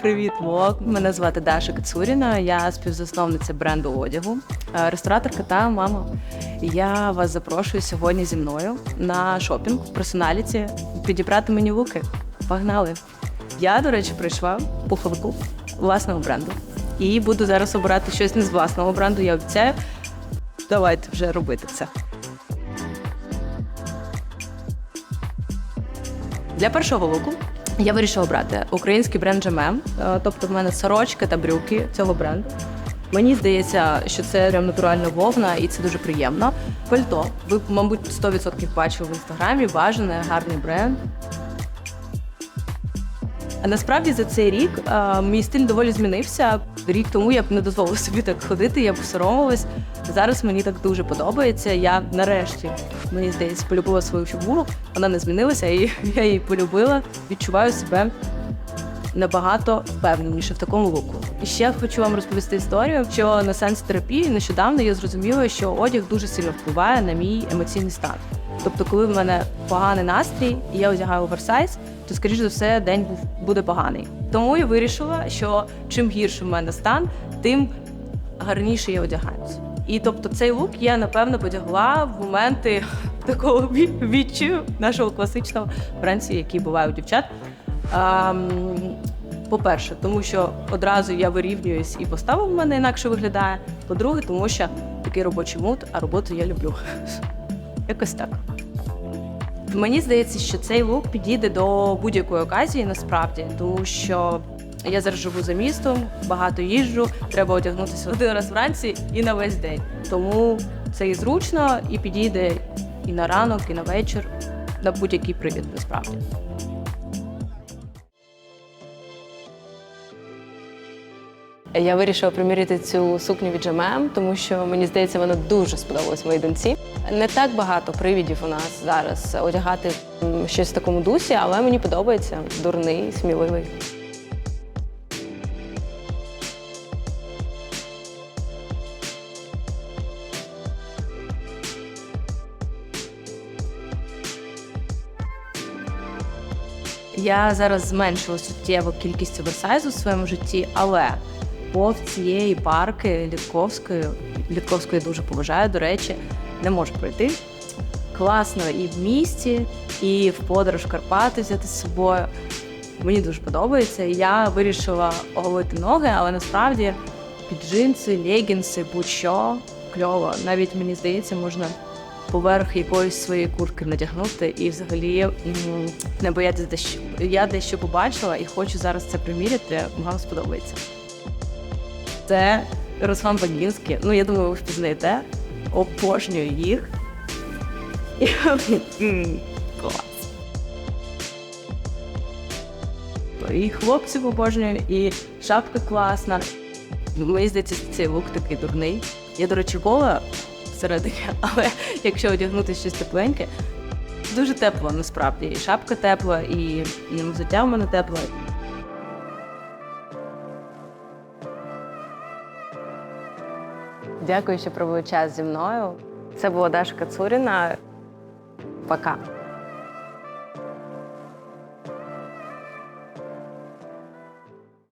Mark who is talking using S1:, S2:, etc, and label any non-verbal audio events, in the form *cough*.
S1: Привіт, Вок. Мене звати Даша Кацуріна. Я співзасновниця бренду одягу, е, рестораторка та мама. Я вас запрошую сьогодні зі мною на шопінг в персоналіті підібрати мені луки. Погнали! Я, до речі, прийшла в пуховику власного бренду. І буду зараз обирати щось не з власного бренду, я обіцяю. Давайте вже робити це. Для першого луку я вирішила обрати український бренд Джемем. Е, Тобто в мене сорочка та брюки цього бренду. Мені здається, що це прям натуральна вовна і це дуже приємно. Пальто. Ви, мабуть, 100% бачили в інстаграмі. Бажане, гарний бренд. А насправді за цей рік е, мій стиль доволі змінився. Рік тому я б не дозволила собі так ходити, я б соромилась. Зараз мені так дуже подобається. Я нарешті, мені здається, полюбила свою фігуру. Вона не змінилася, і *laughs* я її полюбила. Відчуваю себе набагато впевненіше в такому луку. І ще хочу вам розповісти історію, що на сенс-терапії нещодавно я зрозуміла, що одяг дуже сильно впливає на мій емоційний стан. Тобто, коли в мене поганий настрій і я одягаю оверсайз, то скоріш за все день був буде поганий. Тому я вирішила, що чим гірше в мене стан, тим гарніше я одягаюся. І тобто цей лук я напевно подягла в моменти *laughs* такого ві- відчаю нашого класичного вранці, який буває у дівчат. По-перше, тому що одразу я вирівнююсь і постава в мене інакше виглядає. По-друге, тому що такий робочий мут, а роботу я люблю. *laughs* Якось так. Мені здається, що цей лук підійде до будь-якої оказії насправді, тому що я зараз живу за містом, багато їжджу, треба одягнутися *laughs* один раз вранці і на весь день. Тому це і зручно, і підійде і на ранок, і на вечір, на будь-який привід насправді. Я вирішила приміряти цю сукню від Джемем, тому що мені здається, вона дуже сподобалась моїй доньці. Не так багато привідів у нас зараз одягати щось в такому дусі, але мені подобається дурний, сміливий. Я зараз зменшила суттєво кількість оверсайзу в своєму житті, але повз цієї парки Літковської, Літковської дуже поважаю, до речі, не можу пройти. Класно і в місті, і в подорож Карпати взяти з собою. Мені дуже подобається. Я вирішила оголити ноги, але насправді під джинси, легінси, будь-що кльово. Навіть мені здається, можна поверх якоїсь своєї куртки надягнути і взагалі не боятися дещо. Я дещо побачила і хочу зараз це приміряти. Вам сподобається. Це Руслан Багінський. Ну, я думаю, ви впізнаєте. Обожнюю їх. Клас. І хлопців обожнюю, і шапка класна. Мені здається, цей лук такий дурний. Я, до речі, гола всередині, *laughs* але якщо одягнути щось тепленьке, дуже тепло насправді. І шапка тепла, і і взуття в мене тепле. Дякую, що провели час зі мною. Це була Даша Цуріна. Пока.